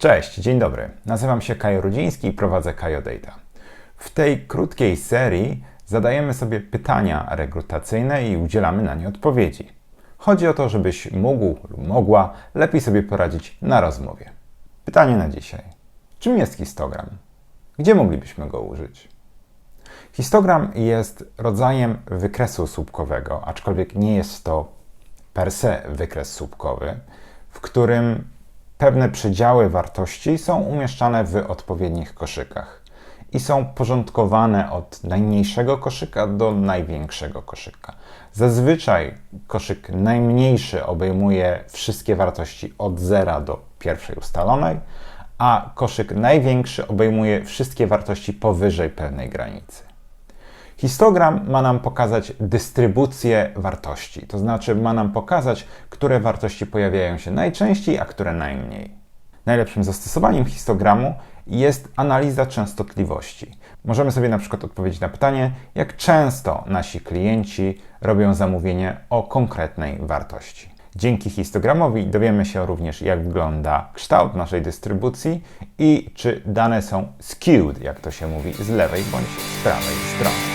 Cześć, dzień dobry. Nazywam się Kajo Rudziński i prowadzę Kajo Data. W tej krótkiej serii zadajemy sobie pytania rekrutacyjne i udzielamy na nie odpowiedzi. Chodzi o to, żebyś mógł lub mogła lepiej sobie poradzić na rozmowie. Pytanie na dzisiaj. Czym jest histogram? Gdzie moglibyśmy go użyć? Histogram jest rodzajem wykresu słupkowego, aczkolwiek nie jest to per se wykres słupkowy, w którym pewne przedziały wartości są umieszczane w odpowiednich koszykach i są porządkowane od najmniejszego koszyka do największego koszyka. Zazwyczaj koszyk najmniejszy obejmuje wszystkie wartości od 0 do pierwszej ustalonej, a koszyk największy obejmuje wszystkie wartości powyżej pewnej granicy. Histogram ma nam pokazać dystrybucję wartości, to znaczy ma nam pokazać, które wartości pojawiają się najczęściej, a które najmniej. Najlepszym zastosowaniem histogramu jest analiza częstotliwości. Możemy sobie na przykład odpowiedzieć na pytanie, jak często nasi klienci robią zamówienie o konkretnej wartości. Dzięki histogramowi dowiemy się również, jak wygląda kształt naszej dystrybucji i czy dane są skewed, jak to się mówi, z lewej bądź z prawej strony.